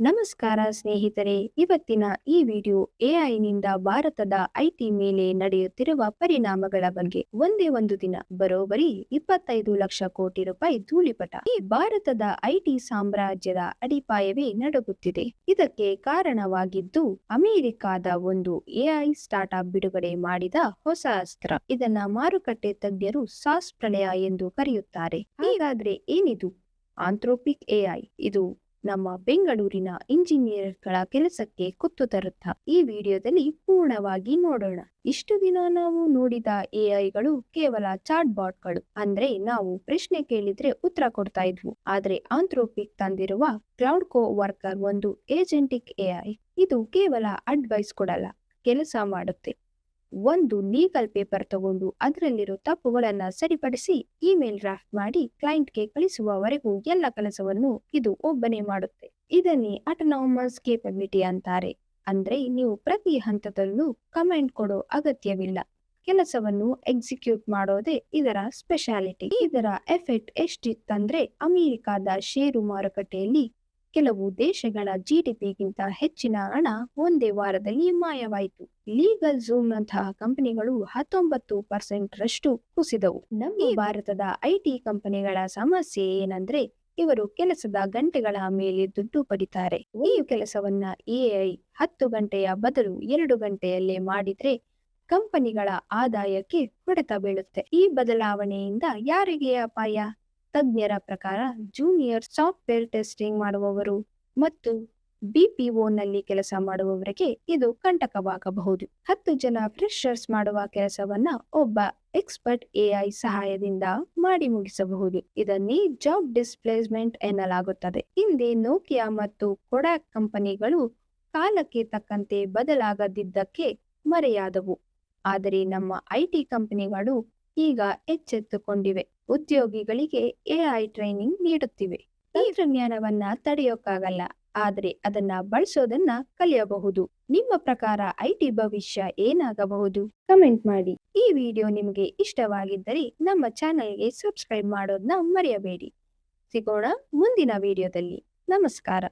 ನಮಸ್ಕಾರ ಸ್ನೇಹಿತರೆ ಇವತ್ತಿನ ಈ ವಿಡಿಯೋ ಎಐನಿಂದ ಭಾರತದ ಐಟಿ ಮೇಲೆ ನಡೆಯುತ್ತಿರುವ ಪರಿಣಾಮಗಳ ಬಗ್ಗೆ ಒಂದೇ ಒಂದು ದಿನ ಬರೋಬರಿ ಇಪ್ಪತ್ತೈದು ಲಕ್ಷ ಕೋಟಿ ರೂಪಾಯಿ ಧೂಳಿಪಟ. ಈ ಭಾರತದ ಐಟಿ ಸಾಮ್ರಾಜ್ಯದ ಅಡಿಪಾಯವೇ ನಡುಗುತ್ತಿದೆ. ಇದಕ್ಕೆ ಕಾರಣವಾಗಿದ್ದು ಅಮೆರಿಕಾದ ಒಂದು ಎಐ ಸ್ಟಾರ್ಟ್ಅಪ್ ಬಿಡುಗಡೆ ಮಾಡಿದ ಹೊಸ ಅಸ್ತ್ರ. ಇದನ್ನ ಮಾರುಕಟ್ಟೆ ತಜ್ಞರು ಸಾಸ್ ಪ್ರಳಯ ಎಂದು ಕರೆಯುತ್ತಾರೆ. ಹೀಗಾದ್ರೆ ಏನಿದು? ಆಂಥ್ರೋಪಿಕ್ ಎಐ ಇದು ನಮ್ಮ ಬೆಂಗಳೂರಿನ ಇಂಜಿನಿಯರ್ಗಳ ಕೆಲಸಕ್ಕೆ ಕುತ್ತು ತರುತ್ತಾ ಈ ವಿಡಿಯೋದಲ್ಲಿ ಪೂರ್ಣವಾಗಿ ನೋಡೋಣ. ಇಷ್ಟು ದಿನ ನಾವು ನೋಡಿದ ಎಐಗಳು ಕೇವಲ ಚಾಟ್ ಬಾಟ್ಗಳು ಅಂದ್ರೆ ನಾವು ಪ್ರಶ್ನೆ ಕೇಳಿದ್ರೆ ಉತ್ತರ ಕೊಡ್ತಾ ಇದ್ವು. ಆದ್ರೆ ಆಂಥ್ರೋಪಿಕ್ ತಂದಿರುವ ಕ್ಲೌಡ್ ಕೋ ವರ್ಕರ್ ಒಂದು ಏಜೆಂಟಿಕ್ ಎಐ, ಇದು ಕೇವಲ ಅಡ್ವೈಸ್ ಕೊಡಲ್ಲ, ಕೆಲಸ ಮಾಡುತ್ತೆ. ಒಂದು ಲೀಗಲ್ ಪೇಪರ್ ತಗೊಂಡು ಅದರಲ್ಲಿರೋ ತಪ್ಪುಗಳನ್ನ ಸರಿಪಡಿಸಿ ಇಮೇಲ್ ಡ್ರಾಫ್ಟ್ ಮಾಡಿ ಕ್ಲೈಂಟ್ಗೆ ಕಳಿಸುವವರೆಗೂ ಎಲ್ಲ ಕೆಲಸವನ್ನು ಇದು ಒಬ್ಬನೇ ಮಾಡುತ್ತೆ. ಇದನ್ನೇ ಅಟನಾಮಸ್ ಕೇಪಬಿಲಿಟಿ ಅಂತಾರೆ. ಅಂದ್ರೆ ನೀವು ಪ್ರತಿ ಹಂತದಲ್ಲೂ ಕಮೆಂಟ್ ಕೊಡೋ ಅಗತ್ಯವಿಲ್ಲ. ಕೆಲಸವನ್ನು ಎಕ್ಸಿಕ್ಯೂಟ್ ಮಾಡೋದೇ ಇದರ ಸ್ಪೆಷಾಲಿಟಿ ಇದರ ಎಫೆಕ್ಟ್ ಎಷ್ಟಿತ್ತಂದ್ರೆ ಅಮೆರಿಕಾದ ಷೇರು ಮಾರುಕಟ್ಟೆಯಲ್ಲಿ ಕೆಲವು ದೇಶಗಳ ಜಿಡಿಪಿಗಿಂತ ಹೆಚ್ಚಿನ ಹಣ ಒಂದೇ ವಾರದಲ್ಲಿ ಮಾಯವಾಯಿತು. ಲೀಗಲ್ ಝೂಮ್ ನಂತಹ ಕಂಪನಿಗಳು ಹತ್ತೊಂಬತ್ತು ಪರ್ಸೆಂಟ್ ರಷ್ಟು ಕುಸಿದವು. ನಮ್ಮ ಭಾರತದ ಐಟಿ ಕಂಪನಿಗಳ ಸಮಸ್ಯೆ ಏನಂದ್ರೆ ಇವರು ಕೆಲಸದ ಗಂಟೆಗಳ ಮೇಲೆ ದುಡ್ಡು ಪಡಿತಾರೆ. ಈ ಕೆಲಸವನ್ನ ಎಐ ಹತ್ತು ಗಂಟೆಯ ಬದಲು ಎರಡು ಗಂಟೆಯಲ್ಲೇ ಮಾಡಿದ್ರೆ ಕಂಪನಿಗಳ ಆದಾಯಕ್ಕೆ ಹೊಡೆತ ಬೀಳುತ್ತೆ. ಈ ಬದಲಾವಣೆಯಿಂದ ಯಾರಿಗೆ ಅಪಾಯ? ತಜ್ಞರ ಪ್ರಕಾರ ಜೂನಿಯರ್ ಸಾಫ್ಟ್ವೇರ್ ಟೆಸ್ಟಿಂಗ್ ಮಾಡುವವರು ಮತ್ತು ಬಿಪಿಒನಲ್ಲಿ ಕೆಲಸ ಮಾಡುವವರಿಗೆ ಇದು ಕಂಟಕವಾಗಬಹುದು. ಹತ್ತು ಜನ ಫ್ರೆಶರ್ಸ್ ಮಾಡುವ ಕೆಲಸವನ್ನ ಒಬ್ಬ ಎಕ್ಸ್ಪರ್ಟ್ ಎಐ ಸಹಾಯದಿಂದ ಮಾಡಿ ಮುಗಿಸಬಹುದು. ಇದನ್ನೇ ಜಾಬ್ ಡಿಸ್ಪ್ಲೇಸ್ಮೆಂಟ್ ಎನ್ನಲಾಗುತ್ತದೆ. ಹಿಂದೆ ನೋಕಿಯಾ ಮತ್ತು ಕೊಡಾಕ್ ಕಂಪನಿಗಳು ಕಾಲಕ್ಕೆ ತಕ್ಕಂತೆ ಬದಲಾಗದಿದ್ದಕ್ಕೆ ಮರೆಯಾದವು. ಆದರೆ ನಮ್ಮ ಐಟಿ ಕಂಪನಿಗಳು ಈಗ ಎಚ್ಚೆತ್ತುಕೊಂಡಿವೆ. ಉದ್ಯೋಗಿಗಳಿಗೆ ಎಐ ಟ್ರೈನಿಂಗ್ ನೀಡುತ್ತಿವೆ. ತಂತ್ರಜ್ಞಾನವನ್ನ ತಡೆಯೋಕ್ಕಾಗಲ್ಲ ಆದರೆ ಅದನ್ನ ಬಳಸೋದನ್ನ ಕಲಿಯಬಹುದು. ನಿಮ್ಮ ಪ್ರಕಾರ ಐಟಿ ಭವಿಷ್ಯ ಏನಾಗಬಹುದು? ಕಮೆಂಟ್ ಮಾಡಿ. ಈ ವಿಡಿಯೋ ನಿಮಗೆ ಇಷ್ಟವಾಗಿದ್ದರೆ ನಮ್ಮ ಚಾನೆಲ್ಗೆ ಸಬ್ಸ್ಕ್ರೈಬ್ ಮಾಡೋದನ್ನ ಮರೆಯಬೇಡಿ. ಸಿಗೋಣ ಮುಂದಿನ ವಿಡಿಯೋದಲ್ಲಿ. ನಮಸ್ಕಾರ.